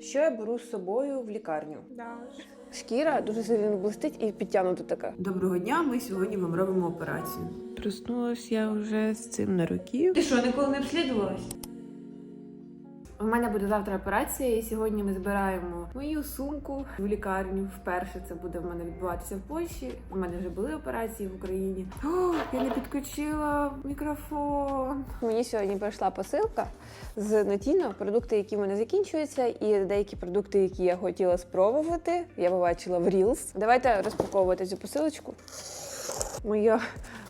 Що я беру з собою в лікарню? Да. Шкіра дуже сильно блистить і підтягнута така. Доброго дня, ми сьогодні вам робимо операцію. Проснулась я вже з цим на руки. Ти що, ніколи не обслідувалась? У мене буде завтра операція, і сьогодні ми збираємо мою сумку в лікарню. Вперше це буде в мене відбуватися в Польщі. У мене вже були операції в Україні. О, я не підключила мікрофон. Мені сьогодні прийшла посилка з Натіно, продукти, які в мене закінчуються, і деякі продукти, які я хотіла спробувати. Я побачила в Reels. Давайте розпаковувати цю посилочку. Моя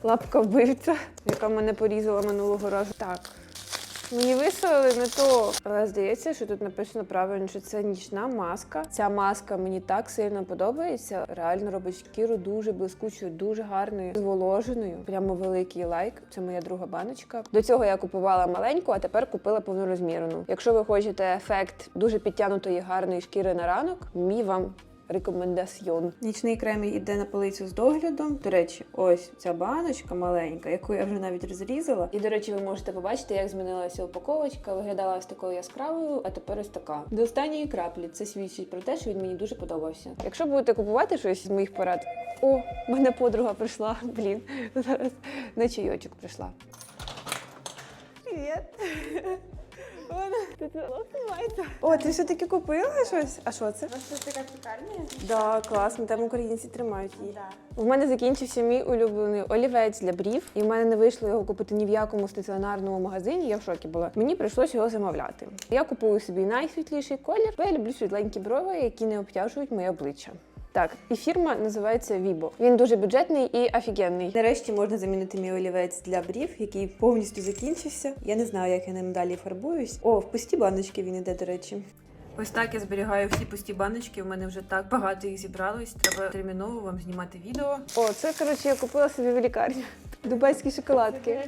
лапка вбивця, яка мене порізала минулого разу. Так. Мені вислали не то, але здається, що тут написано правильно, що це нічна маска. Ця маска мені так сильно подобається. Реально робить шкіру дуже блискучою, дуже гарною, зволоженою. Прямо великий лайк. Це моя друга баночка. До цього я купувала маленьку, а тепер купила повнорозмірну. Якщо ви хочете ефект дуже підтягнутої гарної шкіри на ранок, мій вам рекомендаціон. Нічний крем йде на полицю з доглядом. До речі, ось ця баночка маленька, яку я вже навіть розрізала. І до речі, ви можете побачити, як змінилася упаковочка. Виглядала ось такою яскравою, а тепер ось така. До останньої краплі це свідчить про те, що він мені дуже подобався. Якщо будете купувати щось з моїх порад, о, мене подруга прийшла. Блін, зараз на чайочок прийшла. Привіт. Це? О, ти все-таки купила щось? А що це? Вас тут така пекарня? Да, класно, там українці тримають її. У мене закінчився мій улюблений олівець для брів, і в мене не вийшло його купити ні в якому стаціонарному магазині. Я в шокі була. Мені прийшлось його замовляти. Я купую собі найсвітліший колір, бо я люблю світленькі брови, які не обтяжують моє обличчя. Так, і фірма називається Vibo. Він дуже бюджетний і офігенний. Нарешті можна замінити мій олівець для брів, який повністю закінчився. Я не знаю, як я ним далі фарбуюсь. О, в пусті баночки він іде, до речі. Ось так я зберігаю всі пусті баночки. У мене вже так багато їх зібралось. Треба терміново вам знімати відео. О, це коротше я купила собі в лікарні. Дубайські До шоколадки.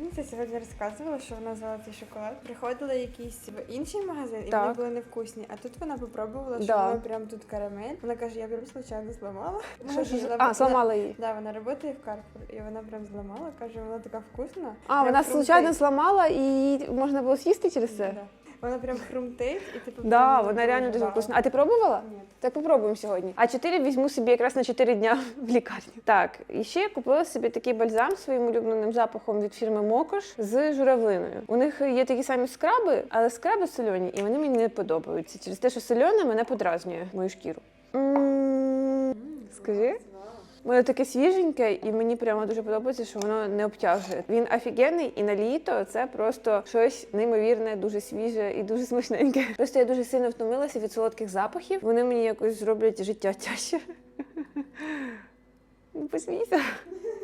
Речі, сьогодні розказувала, що вона звала цей шоколад. Приходила якийсь в інший магазин, і Так. вони були невкусні. А тут вона попробувала, що Да. вона прям тут карамель. Вона каже, я прям случайно зламала. Що, що, жила- А, А, зламала її. Да, вона працює в Карпур, і вона прям зламала, каже, вона така вкусна. А, Прям вона хрумтить. случайно зламала і її можна було з'їсти через це? Да. Вона прям хрумтить і типу. Да, вона реально дуже вкусна. А ти пробувала? Ні. Так попробуємо сьогодні. А 4 візьму собі якраз на 4 дня в лікарні. Так, і ще я купила собі такий бальзам своїм улюбленим запахом від фірми Мокош з журавлиною. У них є такі самі скраби, але скраби сольоні, і вони мені не подобаються. Через те, що сольоне мене подразнює мою шкіру. Скажи. Воно таке свіженьке, і мені прямо дуже подобається, що воно не обтяжує. Він офігенний, і на літо це просто щось неймовірне, дуже свіже і дуже смачненьке. Просто я дуже сильно втомилася від солодких запахів. Вони мені якось зроблять життя тяжче. Ну, Посмійся.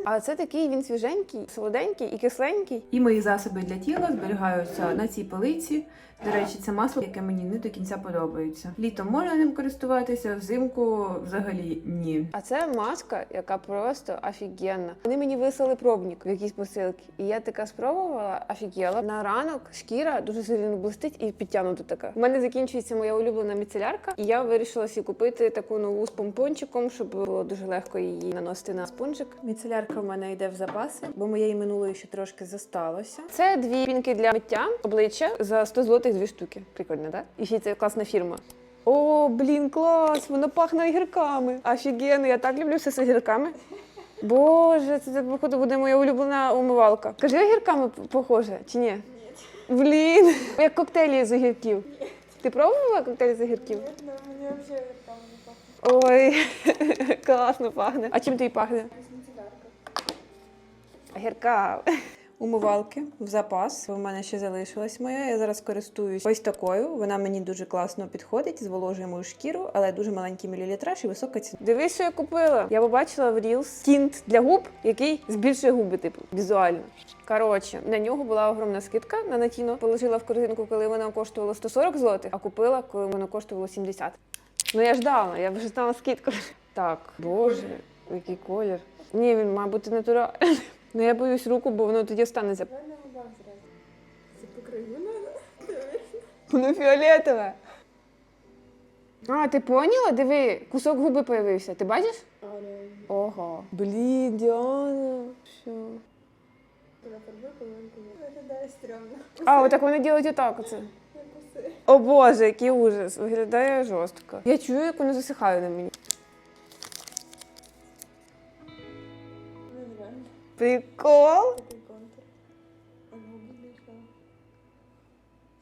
А це такий він свіженький, солоденький і кисленький. І мої засоби для тіла зберігаються на цій полиці. До речі, це масло, яке мені не до кінця подобається. Літом можна ним користуватися, взимку взагалі ні. А це маска, яка просто офігенна. Вони мені вислали пробник в якійсь посилці, і я така спробувала, офігела. На ранок шкіра дуже сильно блистить і підтягнута така. У мене закінчується моя улюблена міцелярка, і я вирішила собі купити таку нову з помпончиком, щоб було дуже легко її наносити на спонжик. Міцелярка в мене йде в запаси, бо моєї минулої ще трошки засталося. Це дві пінки для миття обличчя за 100 злотих дві штуки. Прикольно, так? І ще це класна фірма. О, блін, клас! Воно пахне огірками. Офігенно, я так люблю все з огірками. Боже, це так походу буде моя улюблена умивалка. Кажи, огірками похоже чи ні? Ні. Блін, як коктейлі з огірків. Ти пробувала коктейлі з огірків? Ну, мені взагалі там не пахне. Ой, класно пахне. А чим тобі пахне? Гірка. Умивалки в запас. У мене ще залишилась моя. Я зараз користуюсь ось такою. Вона мені дуже класно підходить, зволожує мою шкіру, але дуже маленький мілілітраж і висока ціна. Дивись, що я купила. Я побачила в Reels тінт для губ, який збільшує губи, типу, візуально. Коротше, на нього була огромна скидка на Натіно. Положила в корзинку, коли вона коштувала 140 злотих, а купила, коли вона коштувала 70. Ну я ждала, я вже знала скидку. Так, боже, який колір. Ні, він має бути натуральний. Ну я боюсь руку, бо воно тоді губах зразу. Це по краю надо. Воно фіолетове. А, ти поняла? Диви, кусок губи появився. Ти бачиш? Ого. Блін, Діана. Що? Виглядає стрьомно. А, отак вони роблять отак оце. О боже, який ужас! Виглядає жорстко. Я чую, як воно засихає на мені. Прикол?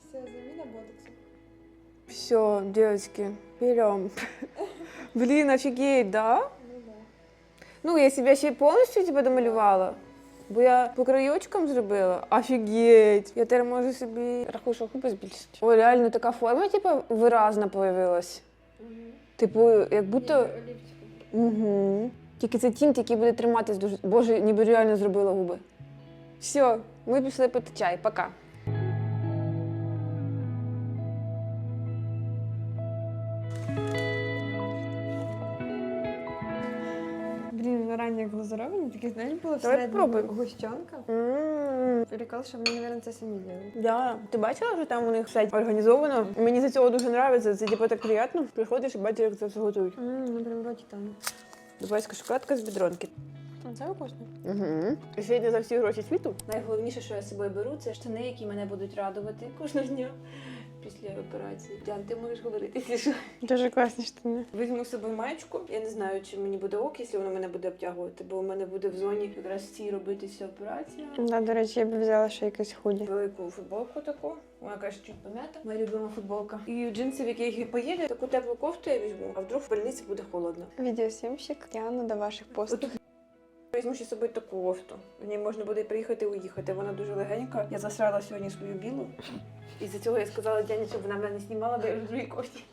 Все, заміна ботоксу. Все, девочки, берем. Блін, офігеть, да? Ну да. Ну, я себе ще й повністю типу, домалювала. Бо я по краєчкам зробила. Офігеть! Я тепер можу собі губи збільшити. О, реально така форма, типу, виразна появилась. Типу, як будто. Угу. Тільки це тінт, який буде триматись дуже. Боже, ніби реально зробила губи. Все, ми пішли пити чай. Пока. Блін, ну ранні глазуровані, такі, знаєш, було Давай попробуємо. гущонка. Прикол, що вони, мабуть, це самі роблять. Да, ти бачила, що там у них все організовано? Мені за цього дуже подобається. Це типу так приємно. Приходиш і бачиш, як це все готують. Ммм, ну прям роті там. Дубайська шоколадка з бідронки. Це вкусно. Угу. Сьогодні за всі гроші світу. Найголовніше, що я з собою беру, це штани, які мене будуть радувати кожного дня після операції. Діан, ти можеш говорити, якщо що. Дуже класні штани. Візьму з собою маєчку. Я не знаю, чи мені буде ок, якщо воно мене буде обтягувати, бо у мене буде в зоні якраз цій робитися операція. Да, до речі, я б взяла ще якесь худі. Велику футболку таку. Вона каже, чуть пом'ята. Моя любима футболка. І джинси, в яких я поїду, таку теплу кофту я візьму, а вдруг в больниці буде холодно. Відеосімщик Діана до ваших послуг. Візьму ще з собою таку кофту. В ній можна буде приїхати і уїхати. Вона дуже легенька. Я засрала сьогодні свою білу. І за цього я сказала Дяні, щоб вона мене знімала, бо я вже другій кофті.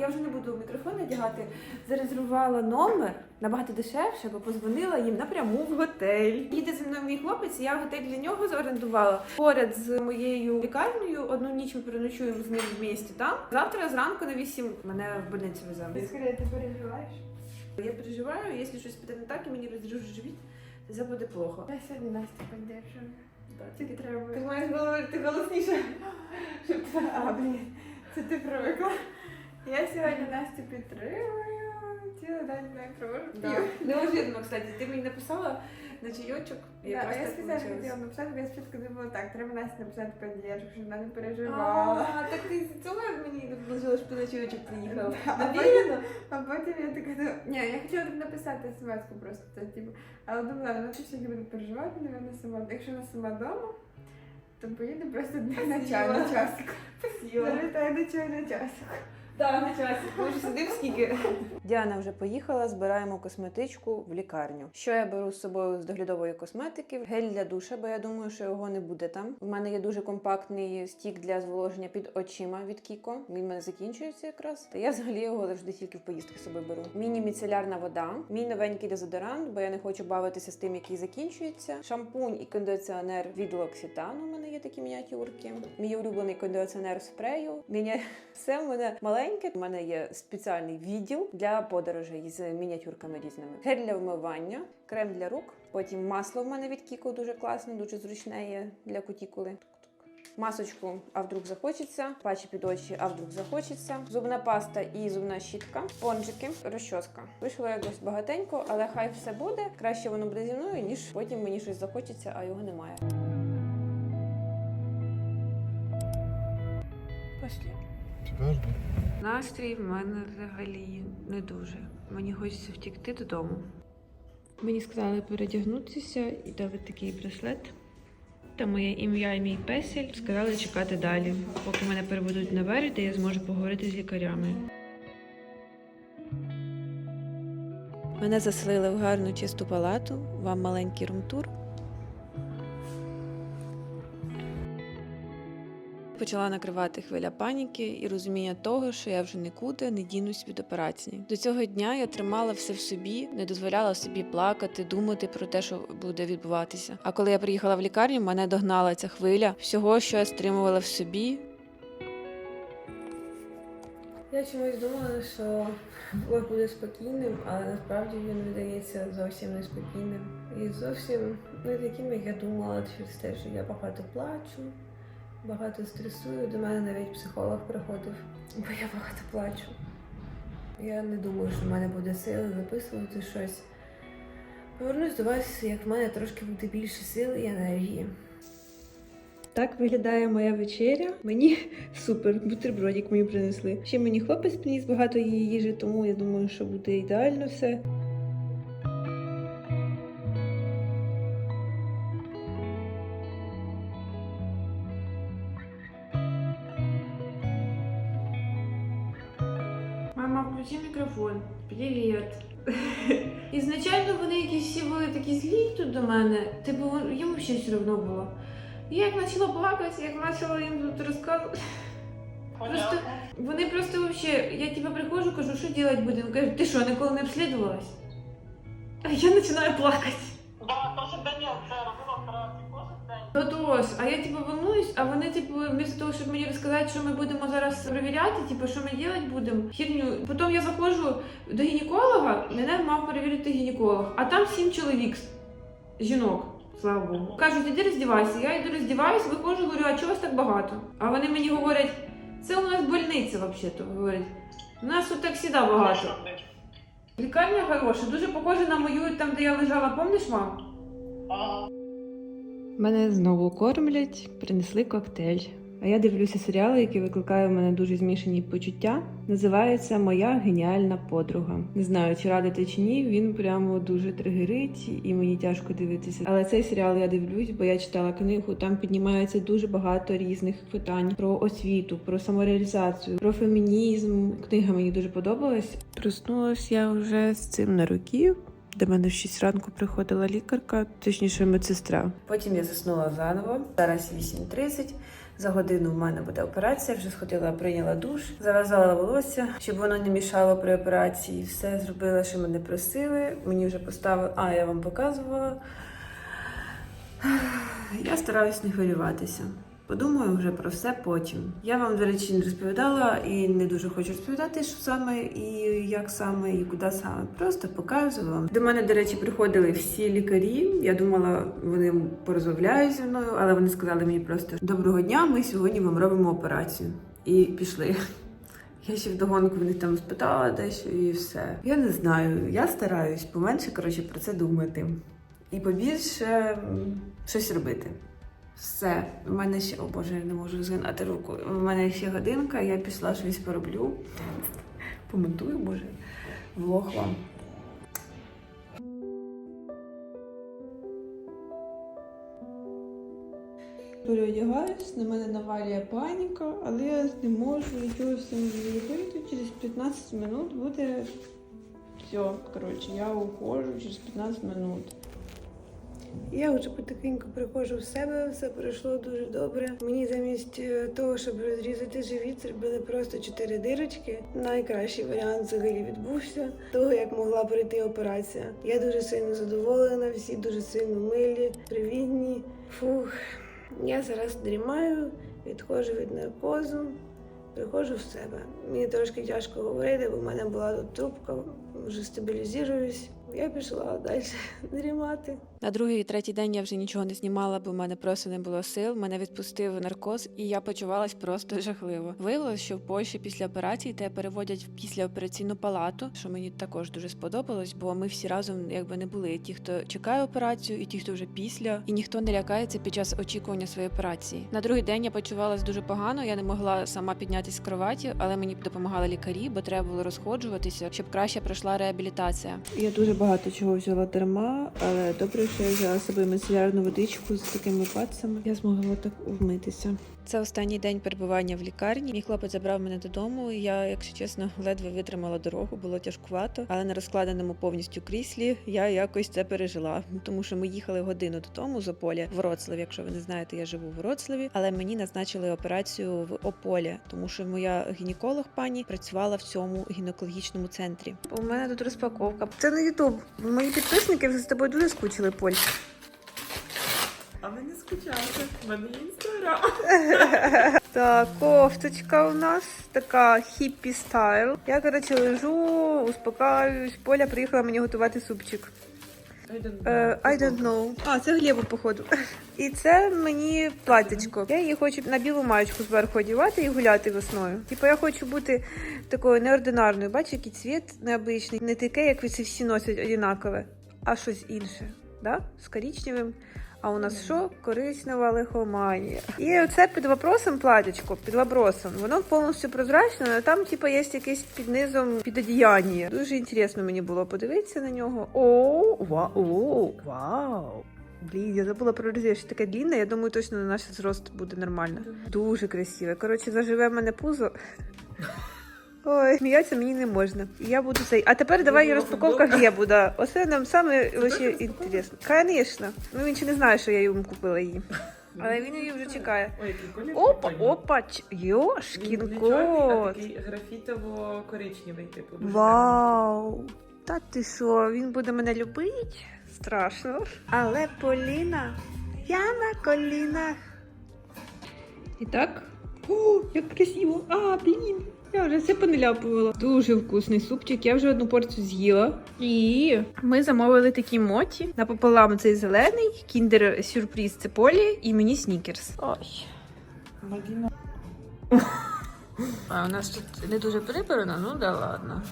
Я вже не буду мікрофон надягати. Зарезервувала номер набагато дешевше, бо позвонила їм напряму в готель. Їде зі мною мій хлопець, я готель для нього зорендувала. Поряд з моєю лікарнею одну ніч ми переночуємо з ним в місті там. Завтра зранку на 8 мене в больницю веземо. Скоріше, ти переживаєш? Я переживаю, якщо щось піде не так і мені розріжуть живіт, то це буде плохо. Я сьогодні Настю піддержую. Тільки треба Ти маєш говорити голосніше. Щоб ти- А, блін, це ти привикла. Я сьогодні Настю підтримую. Цілий день не провожу. Да. Неожиданно, кстати, ти мені написала на чайочок. Да, якраз я так спеціально получилось. хотіла написати, бо я спочатку думала, так, треба Насті написати піддержку, щоб вона не переживала. А, так ти цього мені предложила, що ти на чайочок приїхала. Да, а потім я така думаю, ні, я хотіла тобі написати смс-ку просто, це, типу, але думала, вона точно не буде переживати, напевно, сама. Якщо вона сама вдома, то поїде просто на чай на часик. Спасибо. Залітає на чай на часик. Так, на часі. Ми вже сидимо скільки. Діана вже поїхала, збираємо косметичку в лікарню. Що я беру з собою з доглядової косметики? Гель для душа, бо я думаю, що його не буде там. У мене є дуже компактний стік для зволоження під очима від Кіко. Він в мене закінчується якраз. Та я взагалі його завжди тільки в поїздки з собою беру. Міні-міцелярна вода, мій новенький дезодорант, бо я не хочу бавитися з тим, який закінчується. Шампунь і кондиціонер від L'Occitane. У мене є такі мініатюрки. Мій улюблений кондиціонер спрею. Міня... Все в мене маленьке. У мене є спеціальний відділ для подорожей з мініатюрками різними. Гель для вмивання, крем для рук. Потім масло в мене від Кіко дуже класне, дуже зручне є для кутікули. Масочку, а вдруг захочеться, патчі під очі, а вдруг захочеться. Зубна паста і зубна щітка, пончики, розчоска. Вийшло якось багатенько, але хай все буде. Краще воно буде зі мною, ніж потім мені щось захочеться, а його немає. Чекаєш? Настрій в мене взагалі не дуже. Мені хочеться втікти додому. Мені сказали передягнутися і дали такий браслет. Та моє ім'я і мій песель сказали чекати далі, поки мене переведуть на берег, де я зможу поговорити з лікарями. Мене заселили в гарну чисту палату, вам маленький румтур. Почала накривати хвиля паніки і розуміння того, що я вже нікуди не дінусь від операції. До цього дня я тримала все в собі, не дозволяла собі плакати, думати про те, що буде відбуватися. А коли я приїхала в лікарню, мене догнала ця хвиля всього, що я стримувала в собі. Я чомусь думала, що Бог буде спокійним, але насправді він видається зовсім неспокійним. І зовсім не таким, як я думала, через те, що я багато плачу, багато стресую. До мене навіть психолог приходив, бо я багато плачу. Я не думаю, що в мене буде сили записувати щось. Повернусь до вас, як в мене трошки буде більше сил і енергії. Так виглядає моя вечеря. Мені супер, бутербродик мені принесли. Ще мені хлопець приніс багато її їжі, тому я думаю, що буде ідеально все. Ізначально вони якісь всі були такі злі тут до мене. Типу, йому ще взагалі все одно було. І як почала плакати, як почала їм тут розказувати. Просто вони просто вообще, я типа приходжу, кажу, що робити будемо? Кажуть, ти що, ніколи не обслідувалась? А я починаю плакати. День. А я типу волнуюсь, а вони, типу, вместо того, щоб мені розказати, що ми будемо зараз перевіряти, типу, що ми робити будемо, хірню. Потім я заходжу до гінеколога, мене мав перевірити гінеколог, а там сім чоловік, жінок. Слава Богу. Кажуть, іди роздівайся. Я йду роздіваюсь, виходжу, говорю, а чого вас так багато? А вони мені говорять, це у нас больниця, взагалі-то. Говорять, у нас тут так завжди багато. Лікарня хороша, дуже похожа на мою, там, де я лежала, помниш, мам? Мене знову кормлять, принесли коктейль. А я дивлюся серіали, які викликають в мене дуже змішані почуття. Називається Моя геніальна подруга. Не знаю, чи радити чи ні. Він прямо дуже тригерить, і мені тяжко дивитися. Але цей серіал я дивлюсь, бо я читала книгу. Там піднімається дуже багато різних питань про освіту, про самореалізацію, про фемінізм. Книга мені дуже подобалась. Проснулась я вже з цим на руки. До мене в 6 ранку приходила лікарка, точніше медсестра. Потім я заснула заново. Зараз 8.30. За годину в мене буде операція. Вже сходила, прийняла душ, зав'язала волосся, щоб воно не мішало при операції. Все зробила, що мене просили. Мені вже поставили. А, я вам показувала. Я стараюсь не хвилюватися. Подумаю вже про все потім. Я вам, до речі, не розповідала і не дуже хочу розповідати, що саме і як саме, і куди саме. Просто показую. До мене, до речі, приходили всі лікарі. Я думала, вони порозмовляють зі мною, але вони сказали мені просто доброго дня. Ми сьогодні вам робимо операцію. І пішли. Я ще вдогонку в них там спитала дещо і все. Я не знаю. Я стараюсь поменше коротше про це думати. І побільше щось робити. Все, у мене ще, о Боже, я не можу згинати руку. У мене ще годинка, я пішла щось пороблю. Помонтую, Боже, влог вам. Переодягаюсь, на мене навалює паніка, але я не можу нічого з цим зробити. Через 15 минут буде все. Коротше, я уходжу через 15 минут. Я вже потихеньку приходжу в себе, все пройшло дуже добре. Мені замість е, того, щоб розрізати живіт, зробили просто чотири дирочки. Найкращий варіант взагалі відбувся того, як могла пройти операція. Я дуже сильно задоволена, всі дуже сильно милі, привітні. Фух, я зараз дрімаю, відходжу від наркозу. Приходжу в себе. Мені трошки тяжко говорити, бо в мене була тут трубка, вже стабілізуюсь. Я пішла далі дрімати. На другий і третій день я вже нічого не знімала, бо в мене просто не було сил. Мене відпустив наркоз, і я почувалась просто жахливо. Виявилось, що в Польщі після операції тебе переводять в післяопераційну палату, що мені також дуже сподобалось, бо ми всі разом якби не були. Ті, хто чекає операцію, і ті, хто вже після, і ніхто не лякається під час очікування своєї операції. На другий день я почувалась дуже погано. Я не могла сама піднятися з кроваті, але мені допомагали лікарі, бо треба було розходжуватися, щоб краще пройшла реабілітація. Я дуже багато чого взяла дарма, але добре, що я взяла з собою мицелярну водичку з такими пацами. Я змогла так вмитися. Це останній день перебування в лікарні. Мій хлопець забрав мене додому. Я, якщо чесно, ледве витримала дорогу, було тяжкувато. Але на розкладеному повністю кріслі я якось це пережила. Тому що ми їхали годину додому з Ополя в Вроцлаві. Якщо ви не знаєте, я живу в Вроцлаві, але мені назначили операцію в Ополі, тому що моя гінеколог пані працювала в цьому гінекологічному центрі. У мене тут розпаковка. Це на Ютуб. Мої підписники вже з тобою дуже скучили, Поль. А ви не скучайте, в мене є інстаграм. Так, кофточка у нас така хіппі стайл. Я, коротше, лежу, успокаюсь. Поля приїхала мені готувати супчик. Е, I don't know. А, це Глебу, походу. І це мені платячко. Я її хочу на білу маєчку зверху одягати і гуляти весною. Типу, я хочу бути такою неординарною. Бачиш, який цвіт необичний. Не таке, як ви це всі носять однакове, а щось інше. Да? З коричневим. А у нас що? Коричнева лихоманія. І оце під вопросом платячко, під вопросом. Воно повністю прозрачне, але там, типу, є якесь під низом підодіяння. Дуже інтересно мені було подивитися на нього. О, вау, о, вау. Блін, я забула про розріз, що таке длінне. Я думаю, точно на наш зрост буде нормально. Дуже красиве. Коротше, заживе мене пузо. Ой, сміятися мені не можна. Я буду цей. А тепер давай розпаковка Глебу, да. Оце нам саме вообще інтересно. Звісно. Ну він ще не знає, що я йому купила її. Але він її вже чекає. Опа, опа, йошкін кот. такий графітово-коричневий, типу. Вау! Та ти що, він буде мене любити? Страшно. Але Поліна, я на колінах. І так. О, як красиво! А, блін! Я вже все поналяпувала. Дуже вкусний супчик. Я вже одну порцію з'їла. І ми замовили такі моті. Напополам цей зелений, кіндер сюрприз це полі і мені снікерс. Ой. А у нас тут не дуже прибрано, ну да ладно.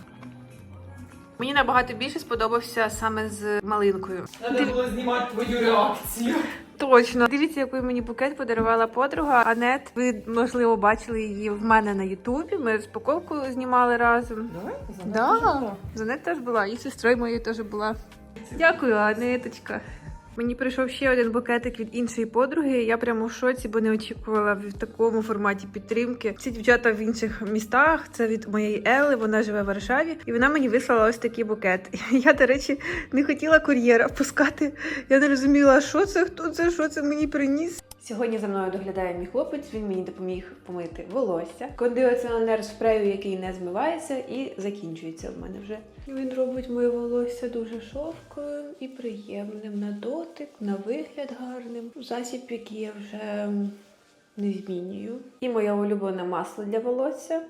Мені набагато більше сподобався саме з малинкою. Треба було знімати твою реакцію. Точно. Дивіться, який мені букет подарувала подруга Анет. Ви, можливо, бачили її в мене на Ютубі. Ми розпаковку знімали разом. Давай, Да. Занет теж була, і сестрою моєю теж була. Дякую, Анеточка. Мені прийшов ще один букетик від іншої подруги. Я прямо в шоці, бо не очікувала в такому форматі підтримки. Ці дівчата в інших містах. Це від моєї Ели. Вона живе в Варшаві, і вона мені вислала ось такий букет. Я, до речі, не хотіла кур'єра пускати. Я не розуміла, що це, хто це, що це мені приніс. Сьогодні за мною доглядає мій хлопець. Він мені допоміг помити волосся. Кондиціонер спрею, який не змивається, і закінчується в мене вже. Він робить моє волосся дуже шовковим і приємним на дотик, на вигляд гарним. Засіб, який я вже не змінюю. І моє улюблене масло для волосся.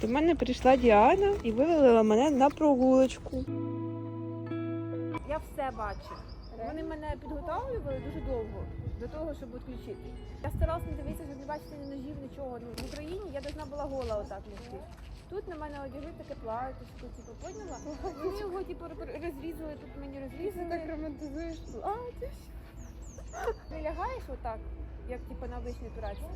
До мене прийшла Діана і вивела мене на прогулочку. Я все бачу. Вони мене підготовлювали дуже довго до того, щоб відключити. Я старалася не дивитися, щоб не бачити ні ножів, нічого. Ну, в Україні я должна була гола отак лягти. Тут на мене одягли таке платочко, типу, поняла? Вони його типу розрізали, тут мені розрізали. Ти так романтизуєш. А, ти лягаєш отак, як типу на обичній операції.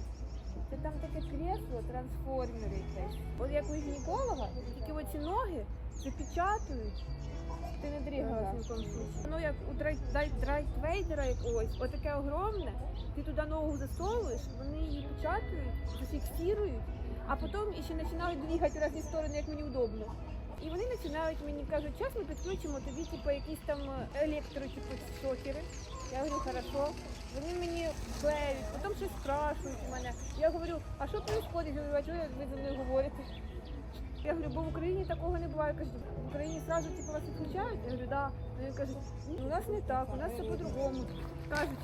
Це там таке кресло, трансформери якесь. От як у гінеколога, тільки оці ноги запечатують. Ти не дригалась ні в случае. Воно як у драйт, драйт, драйт Вейдера якогось, отаке огромне, ти туди ногу засовуєш, вони її печатують, зафіксують, а потім ще починають двігати в різні сторони, як мені удобно. І вони починають мені кажуть, зараз ми підключимо тобі типу, якісь там електро типу, шокери. Я говорю, хорошо. Вони мені клеють, потім щось спрашують у мене. Я говорю, а що відбувається? Я говорю, а чого ви зі мною говорите? Я говорю, бо в Україні такого не буває. Кажуть, в Україні зразу типу, вас відключають? Я говорю, да. Вони кажуть, у нас не так, у нас все по-другому. Кажуть,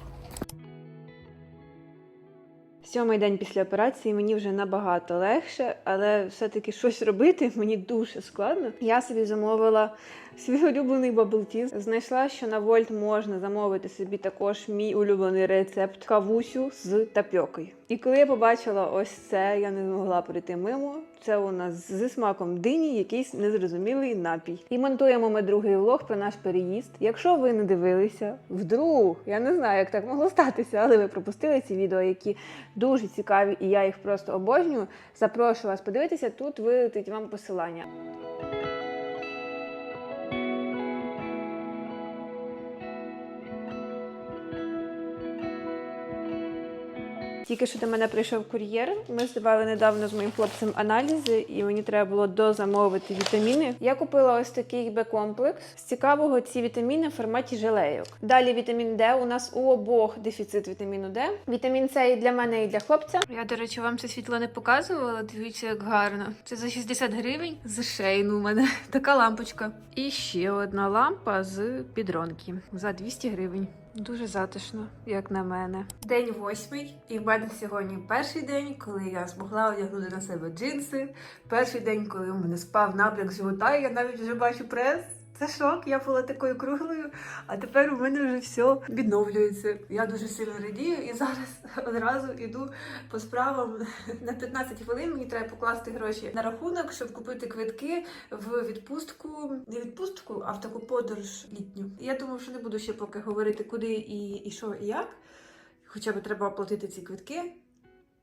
Сьомий день після операції мені вже набагато легше, але все-таки щось робити мені дуже складно. Я собі замовила свій улюблений баблті. Знайшла, що на Вольт можна замовити собі також мій улюблений рецепт кавусю з тапьокою. І коли я побачила ось це, я не змогла пройти мимо. Це у нас зі смаком дині, якийсь незрозумілий напій. І монтуємо ми другий влог про наш переїзд. Якщо ви не дивилися, вдруг я не знаю, як так могло статися, але ви пропустили ці відео, які дуже цікаві, і я їх просто обожнюю. Запрошую вас подивитися. Тут вилетить вам посилання. Тільки що до мене прийшов кур'єр. Ми здавали недавно з моїм хлопцем аналізи, і мені треба було дозамовити вітаміни. Я купила ось такий Б-комплекс. З цікавого ці вітаміни в форматі желейок. Далі вітамін Д. У нас у обох дефіцит вітаміну Д. Вітамін С і для мене, і для хлопця. Я, до речі, вам це світло не показувала. Дивіться, як гарно. Це за 60 гривень з шейну у мене така лампочка. І ще одна лампа з підронки за 200 гривень. Дуже затишно, як на мене. День восьмий, і в мене сьогодні перший день, коли я змогла одягнути на себе джинси. Перший день, коли у мене спав набряк живота, і я навіть вже бачу прес. Це шок. Я була такою круглою, а тепер у мене вже все відновлюється. Я дуже сильно радію і зараз одразу йду по справам на 15 хвилин. Мені треба покласти гроші на рахунок, щоб купити квитки в відпустку. Не відпустку, а в таку подорож літню. Я думаю, що не буду ще поки говорити, куди і, і що і як. Хоча б треба оплатити ці квитки,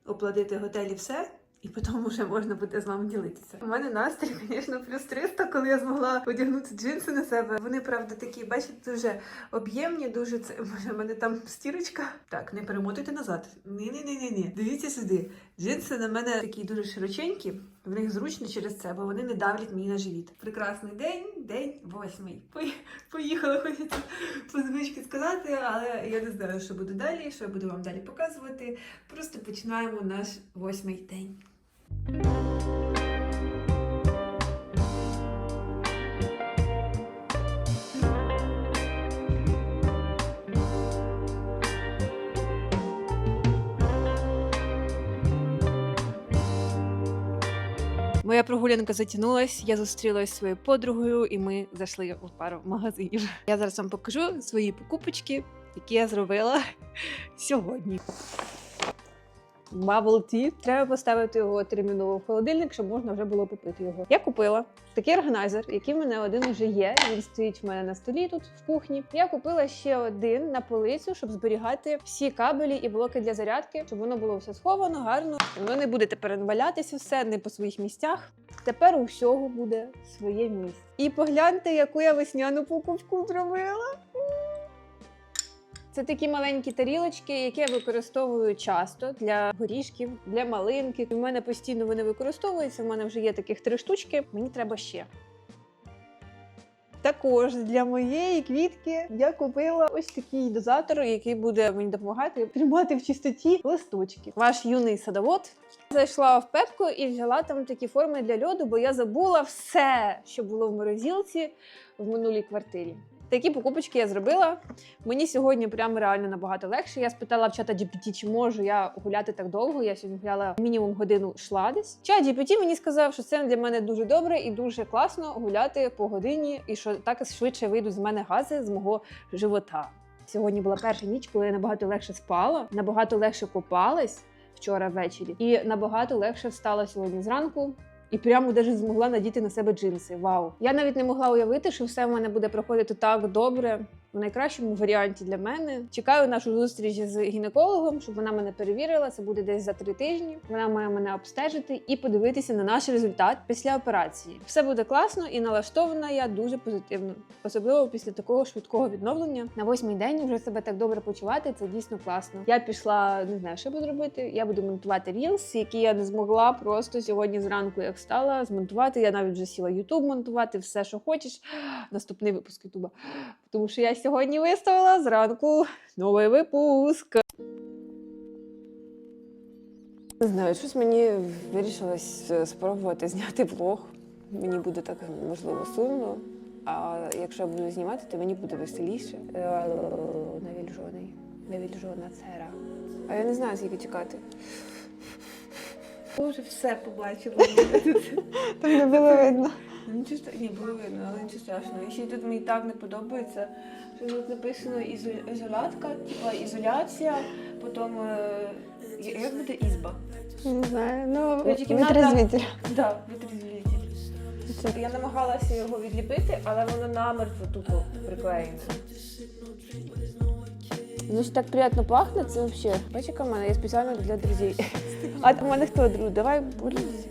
оплатити готелі все. І потім вже можна буде з вами ділитися. У мене настрій, звісно, плюс 300, коли я змогла одягнути джинси на себе. Вони, правда, такі, бачите, дуже об'ємні, дуже це. Може, в мене там стірочка. Так, не перемотуйте назад. Ні, ні, ні, ні, ні. Дивіться сюди. Джинси на мене такі дуже широченькі. В них зручно через це, бо вони не давлять мені на живіт. Прекрасний день, день восьмий. Поїхала, хочеться по звичці сказати, але я не знаю, що буде далі, що я буду вам далі показувати. Просто починаємо наш восьмий день. Моя прогулянка затягнулась, я зустрілася своєю подругою, і ми зайшли у пару магазинів. Я зараз вам покажу свої покупочки, які я зробила сьогодні. Bubble tea. Треба поставити його терміново в холодильник, щоб можна вже було попити його. Я купила такий органайзер, який в мене один вже є. Він стоїть в мене на столі тут в кухні. Я купила ще один на полицю, щоб зберігати всі кабелі і блоки для зарядки, щоб воно було все сховано, гарно. Воно не буде тепер валятися все не по своїх місцях. Тепер у всього буде своє місце. І погляньте, яку я весняну покупку зробила. Це такі маленькі тарілочки, які я використовую часто для горішків, для малинки. У мене постійно вони використовуються. У мене вже є таких три штучки. Мені треба ще. Також для моєї квітки я купила ось такий дозатор, який буде мені допомагати тримати в чистоті листочки. Ваш юний садовод. Зайшла в пепку і взяла там такі форми для льоду, бо я забула все, що було в морозилці в минулій квартирі. Такі покупочки я зробила. Мені сьогодні прям реально набагато легше. Я спитала в чата GPT, чи можу я гуляти так довго. Я сьогодні гуляла мінімум годину йшла десь. Чат GPT мені сказав, що це для мене дуже добре і дуже класно гуляти по годині, і що так швидше вийдуть з мене гази з мого живота. Сьогодні була перша ніч, коли я набагато легше спала, набагато легше купалась вчора ввечері, і набагато легше встала сьогодні зранку. І прямо даже змогла надіти на себе джинси. Вау! Я навіть не могла уявити, що все в мене буде проходити так добре. В найкращому варіанті для мене чекаю нашу зустріч з гінекологом, щоб вона мене перевірила. Це буде десь за три тижні. Вона має мене обстежити і подивитися на наш результат після операції. Все буде класно і налаштована я дуже позитивно, особливо після такого швидкого відновлення. На восьмий день вже себе так добре почувати. Це дійсно класно. Я пішла, не знаю, що буду робити. Я буду монтувати рілс, які я не змогла просто сьогодні зранку, як встала, змонтувати. Я навіть вже сіла Ютуб монтувати, все, що хочеш. Наступний випуск Ютуба. Тому що я сьогодні виставила зранку новий випуск. Не знаю, щось мені вирішилось е, спробувати зняти влог. Мені буде так можливо сумно. А якщо я буду знімати, то мені буде веселіше. Е, Навільжоний. Навільжона цера. А я не знаю, скільки чекати. Боже, все побачила. Там не було видно. Ну, Нічого стра- ні, було видно, але нічого страшного. І ще тут мені так не подобається, що тут написано ізо- ізолятка, типа ізоляція, потім е, як буде ізба? Не знаю. Ну, Короче, кімната- витрезвитель. Да, витрезвитель. Я намагалася його відліпити, але воно намертво тупо приклеєне. Ну ж так приємно пахне, це взагалі. Бачиш, яка в мене є спеціально для друзів. А у мене хто друг? Давай друзі.